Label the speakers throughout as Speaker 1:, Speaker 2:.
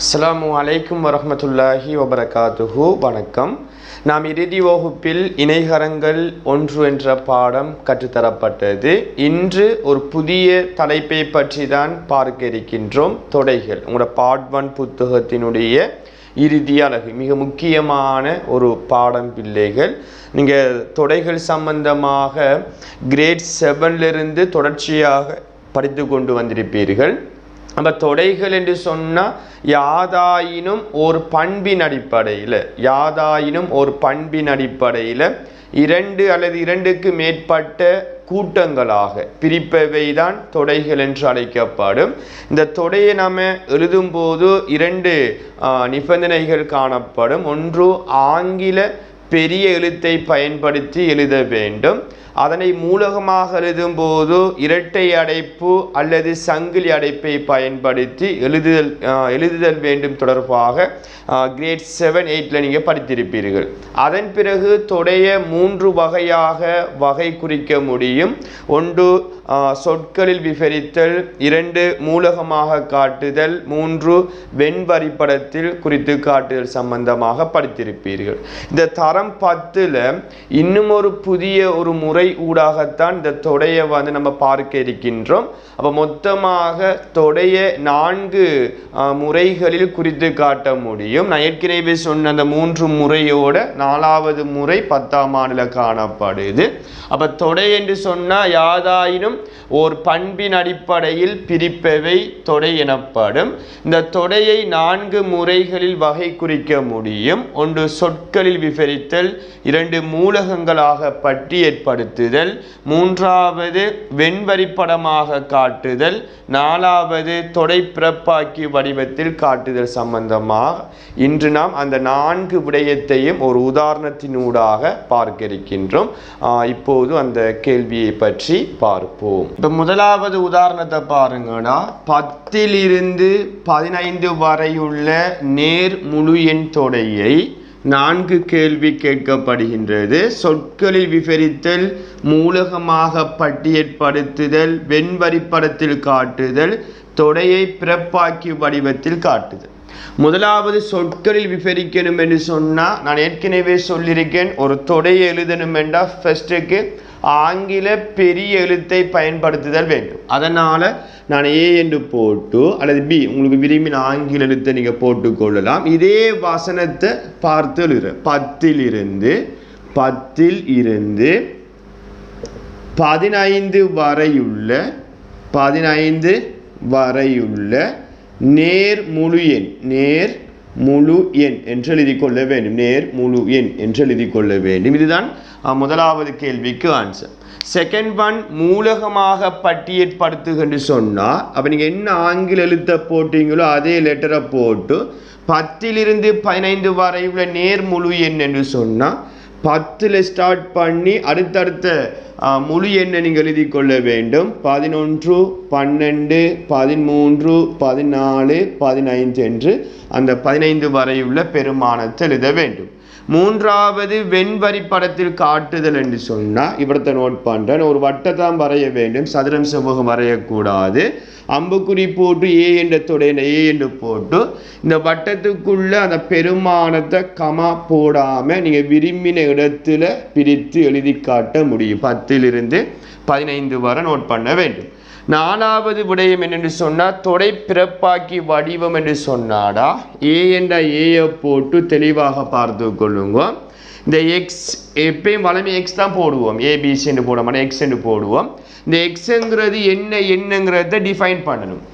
Speaker 1: அஸ்ஸலாமு அலைக்கும் வரமத்துல்லாஹி வபரகாத்துஹு. வணக்கம். நாம் இறுதி வகுப்பில் இணைகரங்கள் ஒன்று என்ற பாடம் கற்றுத்தரப்பட்டது. இன்று ஒரு புதிய தலைப்பை பற்றி தான் பார்க்க இருக்கின்றோம். தொடைகள். உங்களோட பார்ட் ஒன் புத்தகத்தினுடைய இறுதி அழகு மிக முக்கியமான ஒரு பாடம் பிள்ளைகள். நீங்கள் தொடைகள் சம்பந்தமாக கிரேட் செவன்லேருந்து தொடர்ச்சியாக படித்து கொண்டு வந்திருப்பீர்கள். நம்ம தொடைகள் என்று சொன்னால் யாதாயினும் ஒரு பண்பின் அடிப்படையில் யாதாயினும் ஒரு பண்பின் அடிப்படையில் இரண்டு அல்லது இரண்டுக்கு மேற்பட்ட கூட்டங்களாக பிரிப்பவை தான் தொடைகள் என்று அழைக்கப்படும். இந்த தொடையை நாம் எழுதும்போது இரண்டு நிபந்தனைகள் காணப்படும். ஒன்று ஆங்கில பெரிய எழுத்தை பயன்படுத்தி எழுத வேண்டும். அதனை மூலகமாக எழுதும் போது இரட்டை அடைப்பு அல்லது சங்கிலி அடைப்பை பயன்படுத்தி எழுதுதல் எழுதுதல் வேண்டும் தொடர்பாக கிரேட் செவன் எயிட்டில் நீங்கள் படித்திருப்பீர்கள். அதன் பிறகு தொடைய மூன்று வகையாக வகை குறிக்க முடியும். ஒன்று சொற்களில் விவரித்தல் இரண்டு மூலகமாக காட்டுதல் மூன்று வெண்வரிப்படத்தில் குறித்து காட்டுதல் சம்பந்தமாக படித்திருப்பீர்கள். இந்த தரம் பத்தில் இன்னும் ஒரு புதிய ஒரு முறை ஊடாகத்தான் இந்த தொடையை வந்து நம்ம பார்க்க இருக்கின்றோம். அப்போ மொத்தமாக தொடைய நான்கு முறைகளில் குறித்து காட்ட முடியும். நான் ஏற்கனவே சொன்ன அந்த மூன்று முறையோட நாலாவது முறை பத்தாம் ஆண்டில் காணப்படுது. அப்போ தொடை என்று சொன்னால் யாதாயினும் ஓர் பண்பின் அடிப்படையில் பிரிப்பவை தொடை எனப்படும். இந்த தொடையை நான்கு முறைகளில் வகை குறிக்க முடியும். ஒன்று சொற்களில் விவரித்தல் இரண்டு மூலகங்களாக பட்டி ஏற்படுத்துதல் மூன்றாவது வெண்வரிப்படமாக காட்டுதல் நாலாவது தொடை பிறப்பாக்கி வடிவத்தில் காட்டுதல் சம்பந்தமாக. இன்று நாம் அந்த நான்கு விடயத்தையும் ஒரு உதாரணத்தினூடாக பார்க்க இருக்கின்றோம் இப்போது அந்த கேள்வியை பற்றி பார்ப்போம். இப்போ முதலாவது உதாரணத்தை பாருங்கன்னா பத்தில் இருந்து பதினைந்து வரையுள்ள நேர் முழு எண் தொடையை நான்கு கேள்வி கேட்கப்படுகின்றது. சொற்களில் விவரித்தல் மூலகமாக பட்டியற்படுத்துதல் வெண்வரிப்படத்தில் காட்டுதல் தொடையை பிறப்பாக்கி வடிவத்தில் காட்டுதல். முதலாவது சொற்களில் விபரிக்கணும் என்று சொன்னால் நான் ஏற்கனவே சொல்லியிருக்கேன் ஒரு தொடையை எழுதணும் என்றால் ஃபஸ்ட்டுக்கு ஆங்கில பெரிய எழுத்தை பயன்படுத்துதல் வேண்டும். அதனால் நான் ஏ என்று போட்டு அல்லது பி உங்களுக்கு விரும்பின ஆங்கில எழுத்தை நீங்கள் போட்டுக்கொள்ளலாம் இதே வசனத்தை பார்த்து எழுதுற. பத்தில் இருந்து பத்தில் இருந்து பதினைந்து வரையுள்ள பதினைந்து வரையுள்ள நேர் முழு எண் நேர் முழு எண் என்று எழுதி கொள்ள வேண்டும். நேர் முழு எண் என்று எழுதிக் கொள்ள வேண்டும். இதுதான் முதலாவது கேள்விக்கு ஆன்சர் செகண்ட் ஒன் மூலகமாக பட்டியற்படுத்துகின்ற சொன்னால் அப்போ நீங்கள் என்ன ஆங்கில எழுத்தை போட்டீங்களோ அதே லெட்டரை போட்டு பத்திலிருந்து பதினைந்து வரை உள்ள நேர் முழு எண் என்று சொன்னால் பத்தில் ஸ்டார்ட் பண்ணி அடுத்தடுத்த முழு எண்ணை நீங்கள் எழுதி கொள்ள வேண்டும். பதினொன்று பன்னெண்டு பதிமூன்று பதினாலு பதினைந்து என்று அந்த பதினைந்து வரையுள்ள பெருமானத்தை எழுத வேண்டும். மூன்றாவது வெண்வரி படத்தில் காட்டுதல் என்று சொன்னால் இவரத்தை நோட் பண்ணுறேன் ஒரு வட்டத்தான் வரைய வேண்டும் சதுரம் செவ்வகம் வரையக்கூடாது. அம்புக்குறி போட்டு ஏ என்ற தொடையில ஏ என்று போட்டு இந்த வட்டத்துக்குள்ளே அந்த பெருமானத்தை கமா போடாமல் நீங்கள் விரும்பின இடத்துல பிரித்து எழுதி காட்ட முடியும். பத்திலிருந்து பதினைந்து வரை நோட் பண்ண வேண்டும். நாலாவது விடயம் என்னென்று சொன்னால் தொடை பிறப்பாக்கி வடிவம் என்று சொன்னாடா. ஏ என்ற ஏயை போட்டு தெளிவாக பார்த்து கொள்ளுங்க. இந்த எக்ஸ் எப்பயும் வளமை எக்ஸ் தான் போடுவோம். ஏபிசின்னு போட மாட்டோம். எக்ஸ்ன்னு போடுவோம். இந்த எக்ஸுங்கிறது என்ன என்னங்கிறத டிஃபைன் பண்ணணும்.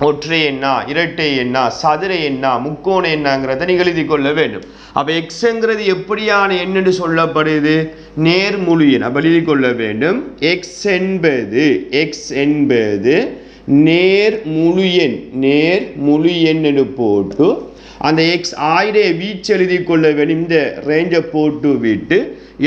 Speaker 1: ஒற்றை எண்ணா இரட்டை எண்ணா சதுர எண்ணா முக்கோண எண்ணாங்கிறத நீங்கள் எழுதி கொள்ள வேண்டும். அப்போ எக்ஸுங்கிறது எப்படியான எண்ணு சொல்லப்படுது? நேர்முழு எண். அப்போ எழுதி கொள்ள வேண்டும். எக்ஸ் என்பது எக்ஸ் என்பது நேர் முழு எண். நேர் முழு எண் என்று போட்டு அந்த எக்ஸ் ஆயிரே வீச்சு எழுதி கொள்ள வெளிந்த ரேஞ்சை போட்டு விட்டு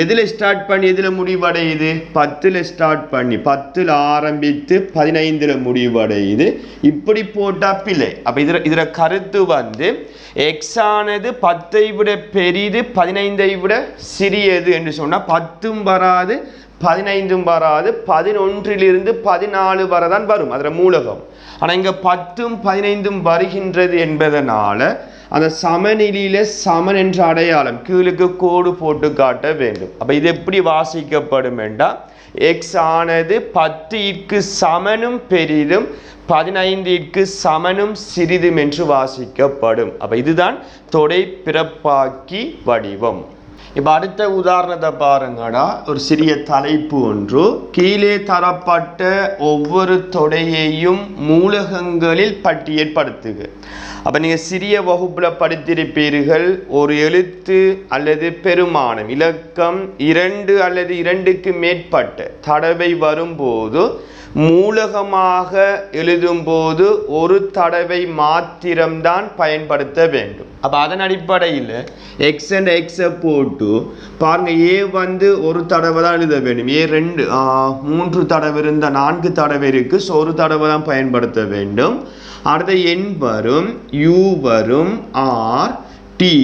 Speaker 1: எதில் ஸ்டார்ட் பண்ணி எதில் முடிவடையுது? பத்தில் ஸ்டார்ட் பண்ணி பத்தில் ஆரம்பித்து பதினைந்தில் முடிவடையுது. இப்படி போட்டால் பிள்ளை அப்போ இதில் இதில் கருத்து வந்து எக்ஸ் ஆனது பத்தை விட பெரியது பதினைந்தை விட சிறியது என்று சொன்னால் பத்தும் வராது பதினைந்தும் வராது பதினொன்றிலிருந்து பதினாலு வரை தான் வரும். அதில் மூலகம். ஆனால் இங்கே பத்தும் பதினைந்தும் வருகின்றது என்பதனால் அந்த சமநிலையில சமன் என்ற அடையாளம் கீழுக்கு கோடு போட்டு காட்ட வேண்டும். அப்ப இது எப்படி வாசிக்கப்படும் என்றால் எக்ஸ் ஆனது பத்திற்கு சமனும் பெரிதும் பதினைந்திற்கு சமனும் சிறிதும் என்று வாசிக்கப்படும். அப்ப இதுதான் தொடை பிறப்பாக்கி வடிவம். இப்போ அடுத்த உதாரணத்தை பாருங்கடா. ஒரு சிறிய தலைப்பு ஒன்று. கீழே தரப்பட்ட ஒவ்வொரு தொடையையும் மூலகங்களில் பட்டியல்படுத்துக அப்ப நீங்க சிறிய வகுப்புல படித்திருப்பீர்கள். ஒரு எழுத்து அல்லது பெருமானம் இலக்கம் இரண்டு அல்லது இரண்டுக்கு மேற்பட்ட தடவை வரும்போது மூலகமாக எழுதும்போது ஒரு தடவை மாத்திரம்தான் பயன்படுத்த வேண்டும். அப்போ அதன் அடிப்படையில் எக்ஸ் அண்ட் எக்ஸை போட்டு பாருங்கள் ஏ வந்து ஒரு தடவை தான் எழுத வேண்டும். ஏ ரெண்டு மூன்று தடவை இருந்த நான்கு தடவை இருக்கு. ஸோ ஒரு தடவை தான் பயன்படுத்த வேண்டும். அடுத்த எண் வரும் யூ வரும் ஆர் டி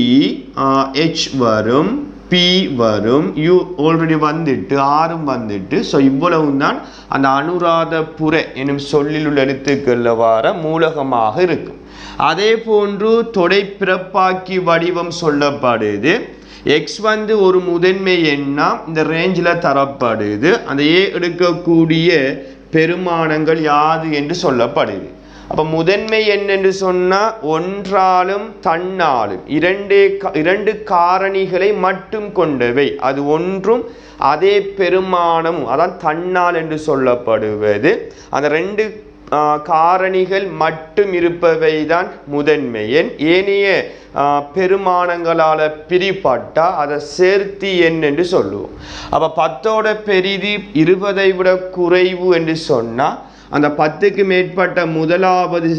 Speaker 1: ஹெச் வரும் பி வரும் யூ ஆல்ரெடி வந்துட்டு ஆறும் வந்துட்டு ஸோ இவ்வளவும் தான் அந்த அனுராதபுர எனும் சொல்லில் உள்ள எழுத்துக்களில் வர மூலகமாக இருக்கும். அதே போன்று தொடை பிறப்பாக்கி வடிவம் சொல்லப்படுது. எக்ஸ் வந்து ஒரு முதன்மை எண்ணா இந்த ரேஞ்சில் தரப்படுது. அந்த ஏ எடுக்கக்கூடிய பெருமானங்கள் யாது என்று சொல்லப்படுது. அப்போ முதன்மை என்னென்று சொன்னால் ஒன்றாலும் தன்னாலும். இரண்டே இரண்டு காரணிகளை மட்டும் கொண்டவை. அது ஒன்றும் அதே பெருமானமும் அதான் தன்னால் என்று சொல்லப்படுவது. அந்த ரெண்டு காரணிகள் மட்டும் இருப்பவை தான் முதன்மை எண். ஏனைய பெருமானங்களால் பிரிப்பட்டால் அதை சேர்த்தி எண் என்று சொல்லுவோம். அப்போ பத்தோட பெரிதி இருபதை விட குறைவு என்று சொன்னால் அந்த பத்துக்கு மேற்பட்ட முதலாவது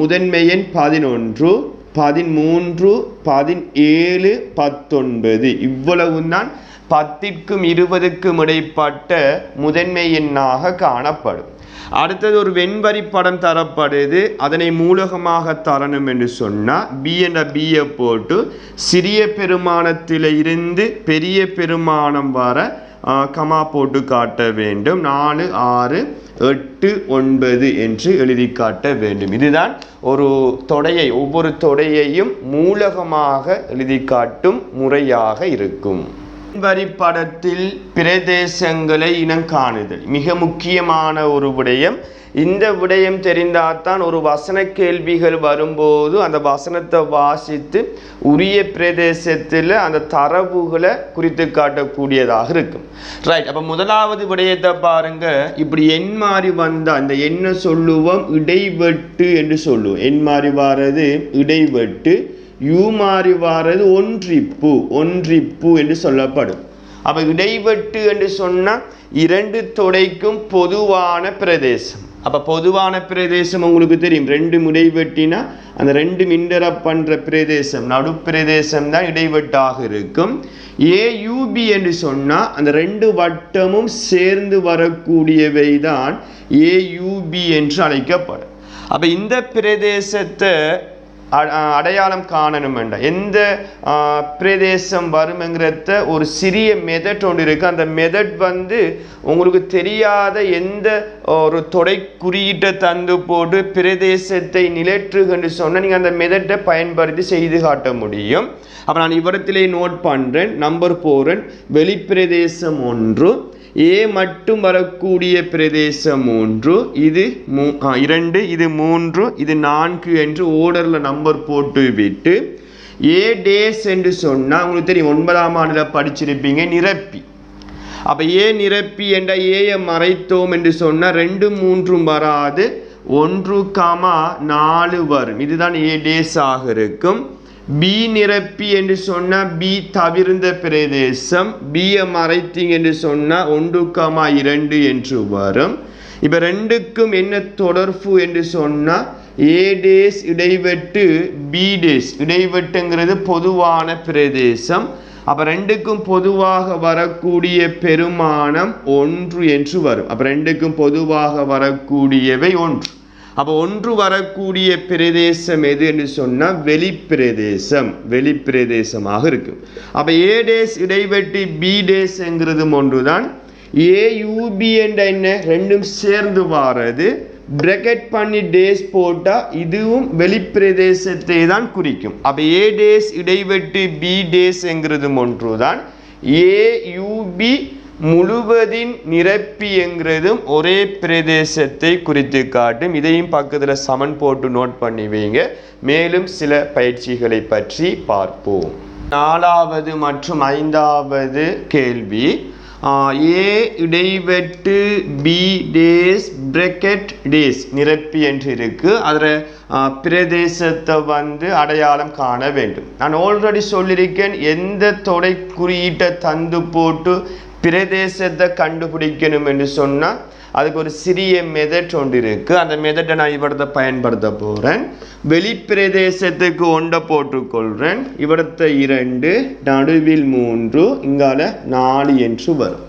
Speaker 1: முதன்மையின் பதினொன்று பதிமூன்று பதினேழு பத்தொன்பது. இவ்வளவும் தான் பத்திற்கும் இருபதுக்கும் இடைப்பட்ட முதன்மை எண்ணாக காணப்படும். அடுத்தது ஒரு வெண்வரி படம் தரப்படுது. அதனை மூலகமாக தரணும் என்று சொன்னால் பி என்ற பியை போட்டு சிறிய பெருமானத்தில் இருந்து பெரிய பெருமானம் வர கமா போட்டு காட்ட வேண்டும். நாலு ஆறு எட்டு ஒன்பது என்று எழுதி காட்ட வேண்டும். இதுதான் ஒரு தொடையை ஒவ்வொரு தொடையையும் மூலகமாக எழுதி காட்டும் முறையாக இருக்கும். வரி படத்தில் பிரதேசங்களை இனம் காணுதல். மிக முக்கியமான ஒரு விடயம். இந்த விடயம் தெரிந்தால்தான் ஒரு வசன கேள்விகள் வரும்போது அந்த வசனத்தை வாசித்து உரிய பிரதேசத்தில் அந்த தரவுகளை குறித்து காட்டக்கூடியதாக இருக்கும். ரைட் அப்போ முதலாவது விடயத்தை பாருங்க. இப்படி எண் மாறி வந்தால் அந்த என்ன சொல்லுவோம் இடைவெட்டு என்று சொல்லுவோம். எண் மாறி வர்றது இடைவெட்டு யூ மாறி வாரது ஒன்றிப்பு ஒன்றிப்பு என்று சொல்லப்படும். அப்போ இடைவெட்டு என்று சொன்னால் இரண்டு தொடைக்கும் பொதுவான பிரதேசம். அப்போ பொதுவான பிரதேசம் உங்களுக்கு தெரியும். ரெண்டு இடைவெட்டினா அந்த ரெண்டு இன்டரப்ட் பண்ணுற பிரதேசம் நடுப்பிரதேசம் தான் இடைவெட்டாக இருக்கும். ஏயூபி என்று சொன்னால் அந்த ரெண்டு வட்டமும் சேர்ந்து வரக்கூடியவை தான் ஏயூபி என்று அழைக்கப்படும். அப்போ இந்த பிரதேசத்தை அடையாளம் காணணும் வேண்டாம் எந்த பிரதேசம் வரும்ங்கிறத ஒரு சிறிய மெதட் ஒன்று இருக்கு. அந்த மெதட் வந்து உங்களுக்கு தெரியாத எந்த ஒரு தொடை குறியீட்டை தந்து போட்டு பிரதேசத்தை நிலற்றுகன்னு சொன்னால் நீங்கள் அந்த மெதட்டை பயன்படுத்தி செய்து காட்ட முடியும். அப்போ நான் இவரத்திலே நோட் பண்ணுறேன் நம்பர் போகிறேன் வெளிப்பிரதேசம் ஒன்று. ஏ மட்டும் வரக்கூடிய பிரதேசம் மூன்று இது மூ ஆ, இரண்டு இது மூன்று இது நான்கு என்று ஓர்டரில் நம்பர் போட்டு விட்டு ஏ டேஸ் என்று சொன்னால் உங்களுக்கு தெரியும் ஒன்பதாம் ஆண்டில் படிச்சிருப்பீங்க நிரப்பி. அப்போ ஏ நிரப்பி என்ற ஏயை மறைத்தோம் என்று சொன்னால் ரெண்டு மூன்றும் வராது ஒன்று காமா நாலு வரும். இதுதான் ஏ டேஸ் ஆக இருக்கும். பி நிரப்பி என்று சொன்னால் பி தவிர்ந்த பிரதேசம். பியை மறைத்தீங்க என்று சொன்னால் ஒன்று காமா இரண்டு என்று வரும். இப்போ ரெண்டுக்கும் என்ன தொடர்பு என்று சொன்னால் ஏ டேஸ் இடைவெட்டு பி டேஸ் இடைவெட்டுங்கிறது பொதுவான பிரதேசம். அப்போ ரெண்டுக்கும் பொதுவாக வரக்கூடிய பெருமானம் ஒன்று என்று வரும். அப்போ ரெண்டுக்கும் பொதுவாக வரக்கூடியவை ஒன்று. அப்போ ஒன்று வரக்கூடிய பிரதேசம் எது என்று சொன்னால் வெளிப்பிரதேசம் வெளிப்பிரதேசமாக இருக்கும் அப்போ ஏ டேஸ் இடைவெட்டி பி டேஸ்ங்கிறதும் ஒன்று ஒன்றுதான். ஏயூபி என்ற என்ன? ரெண்டும் சேர்ந்து வாரது. பிரக்கெட் பண்ணி டேஸ் போட்டால் இதுவும் வெளிப்பிரதேசத்தை தான் குறிக்கும். அப்போ ஏ டேஸ் இடைவெட்டு பி டேஸ்ங்கிறது ஒன்று தான் ஏயூபி முழுவதின் நிரப்பிங்கிறதும் ஒரே பிரதேசத்தை குறித்து காட்டும். இதையும் பக்கத்தில் சமன் போட்டு நோட் பண்ணி வைங்க. மேலும் சில பயிற்சிகளை பற்றி பார்ப்போம். நாலாவது மற்றும் ஐந்தாவது கேள்வி. ஏ இடைவெட்டு பி டேஸ் பிரக்கெட் டேஸ் நிரப்பி என்று இருக்கு. அதில் பிரதேசத்தை வந்து அடையாளம் காண வேண்டும். நான் ஆல்ரெடி சொல்லியிருக்கேன். எந்த தொடை குறியீட்டை தந்து போட்டு பிரதேசத்தை கண்டுபிடிக்கணும் என்று சொன்னால் அதுக்கு ஒரு சிறிய மெதட் ஒன்று இருக்கு. அந்த மெதட்டை நான் இவரத்தை பயன்படுத்த போகிறேன் வெளிப்பிரதேசத்துக்கு ஒன்றை போட்டுக்கொள்கிறேன் இவரத்தை இரண்டு நடுவில் மூன்று இங்கால நாலு என்று வரும்.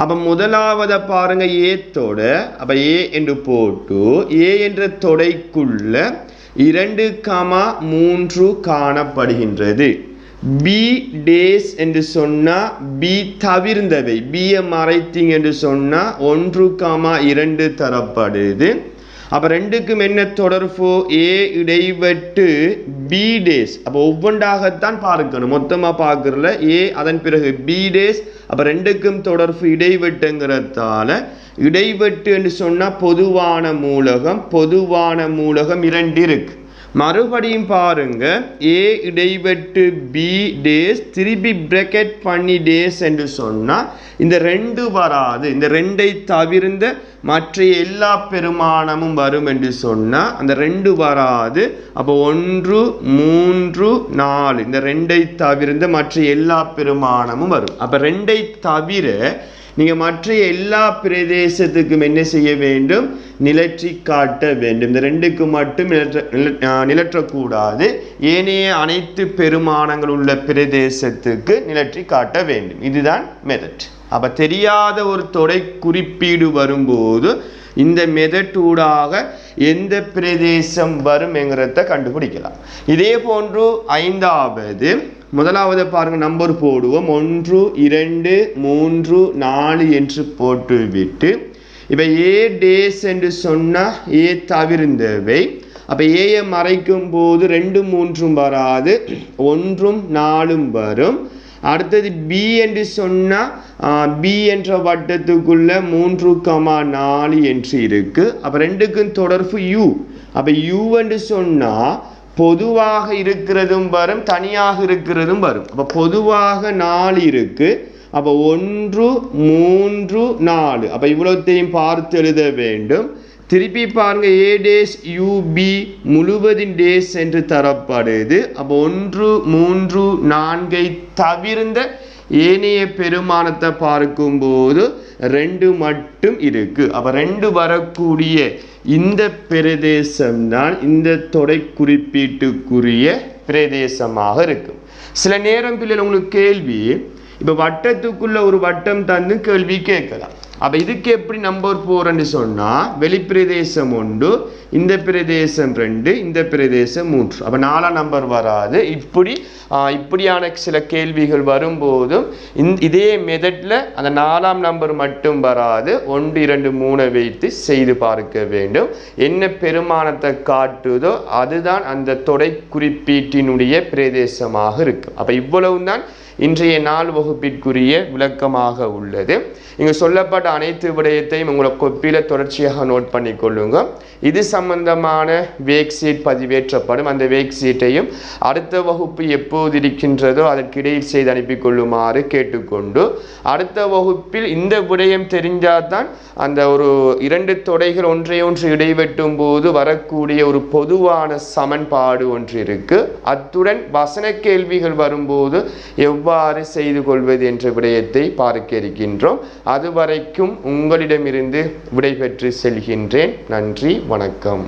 Speaker 1: அப்போ முதலாவதை பாருங்க ஏத்தோட அப்போ ஏ என்று போட்டு ஏ என்ற தொடைக்குள்ள இரண்டு கமா மூன்று காணப்படுகின்றது. பி டேஸ் என்று சொன்னால் பி தவிர்ந்தவை. பியை மறைத்திங் என்று சொன்னால் ஒன்று காமா இரண்டு தரப்படுது. அப்போ ரெண்டுக்கும் என்ன தொடர்பு? ஏ இடைவெட்டு பி டேஸ் அப்போ ஒவ்வொன்றாகத்தான் பார்க்கணும். மொத்தமாக பார்க்குறல ஏ அதன் பிறகு பி டேஸ் அப்போ ரெண்டுக்கும் தொடர்பு இடைவெட்டுங்கிறதால இடைவெட்டு என்று சொன்னால் பொதுவான மூலகம் பொதுவான மூலகம் இரண்டு இருக்குது மறுபடியும் பாருங்க ஏ இடைவெட்டு பி டேஸ் திருப்பி பிரக்கெட் பண்ணி டேஸ் என்று சொன்னால் இந்த ரெண்டு வராது. இந்த ரெண்டை தவிர்ந்த மற்ற எல்லா பெருமானமும் வரும் என்று சொன்னால் அந்த ரெண்டு வராது. அப்போ ஒன்று மூன்று நாலு. இந்த ரெண்டை தவிர்ந்த மற்ற எல்லா பெருமானமும் வரும். அப்போ ரெண்டை தவிர நீங்கள் மற்ற எல்லா பிரதேசத்துக்கும் என்ன செய்ய வேண்டும்? நிலற்றி காட்ட வேண்டும். இந்த ரெண்டுக்கு மட்டும் நிலற்ற நில- நிலற்றக்கூடாது. ஏனைய அனைத்து பெருமானங்கள் உள்ள பிரதேசத்துக்கு நிலற்றி காட்ட வேண்டும். இதுதான் மெதட் அப்போ தெரியாத ஒரு தொடை குறிப்பீடு வரும்போது இந்த மெதட்டூடாக எந்த பிரதேசம் வரும் என்கிறத கண்டுபிடிக்கலாம். இதே போன்று ஐந்தாவது முதலாவது பாருங்க நம்பர் போடுவோம். ஒன்று இரண்டு மூன்று நாலு என்று போட்டுவிட்டு இப்போ ஏ டேஸ் என்று சொன்னால் ஏ தவிர்ந்தவை. அப்போ ஏயை மறைக்கும் போது ரெண்டு மூன்றும் வராது. ஒன்றும் நாலும் வரும். அடுத்தது பி என்று சொன்னால் பி என்ற வட்டத்துக்குள்ள மூன்று கமா நாலு என்று இருக்குது அப்போ ரெண்டுக்கும் தொடர்பு யூ அப்போ யூ என்று சொன்னால் பொதுவாக இருக்கிறதும் வரும் தனியாக இருக்கிறதும் வரும். அப்போ பொதுவாக நாலு இருக்கு. அப்போ ஒன்று மூன்று நாலு. அப்போ இவ்வளோத்தையும் பார்த்து எழுத வேண்டும். திருப்பி பாருங்க ஏ டேஸ் யூபி முழுவதின் டேஸ் என்று தரப்படுது. அப்போ ஒன்று மூன்று நான்கை தவிர்ந்த ஏனைய பெருமானத்தை பார்க்கும்போது ரெண்டு மட்டும் இருக்கு. அப்ப ரெண்டு வரக்கூடிய இந்த பிரதேசம் தான் இந்த தொடை குறிப்பீட்டுக்குரிய பிரதேசமாக இருக்கும் சில நேரம் பிள்ளைகள் உங்களுக்கு கேள்வி இப்போ வட்டத்துக்குள்ள ஒரு வட்டம் தந்து கேள்வி கேட்கலாம். அப்போ இதுக்கு எப்படி நம்பர் போறேன்னு சொன்னால் வெளிப்பிரதேசம் ஒன்று இந்த பிரதேசம் ரெண்டு இந்த பிரதேசம் மூன்று. அப்போ நாலாம் நம்பர் வராது. இப்படி இப்படியான சில கேள்விகள் வரும்போதும் இந் இதே மெதட்டில் அந்த நாலாம் நம்பர் மட்டும் வராது. ஒன்று இரண்டு மூணை வைத்து செய்து பார்க்க வேண்டும். என்ன பெருமானத்தை காட்டுதோ அதுதான் அந்த தொடை குறிப்பீட்டினுடைய பிரதேசமாக இருக்கும் அப்போ இவ்வளவு தான் இன்றைய நாள் வகுப்பிற்குரிய விளக்கமாக உள்ளது. இங்கே சொல்லப்பட்ட அனைத்து விடயத்தையும் உங்களை கொப்பியில் தொடர்ச்சியாக நோட் பண்ணி கொள்ளுங்க இது சம்பந்தமான வேக் சீட் பதிவேற்றப்படும். அந்த வேக் சீட்டையும் அடுத்த வகுப்பு எப்போது இருக்கின்றதோ அதற்கிடையில் செய்து அனுப்பி கொள்ளுமாறு கேட்டுக்கொண்டு அடுத்த வகுப்பில் இந்த விடயம் தெரிஞ்சாதான் அந்த ஒரு இரண்டு தொடைகள் ஒன்றை ஒன்று இடைவெட்டும் போது வரக்கூடிய ஒரு பொதுவான சமன்பாடு ஒன்று இருக்கு. அத்துடன் வசன கேள்விகள் வரும்போது எவ்வாறு செய்து கொள்வது என்ற விடயத்தை பார்க்க இருக்கின்றோம். அதுவரைக்கும் உங்களிடமிருந்து விடைபெற்று செல்கின்றேன். நன்றி வணக்கம்.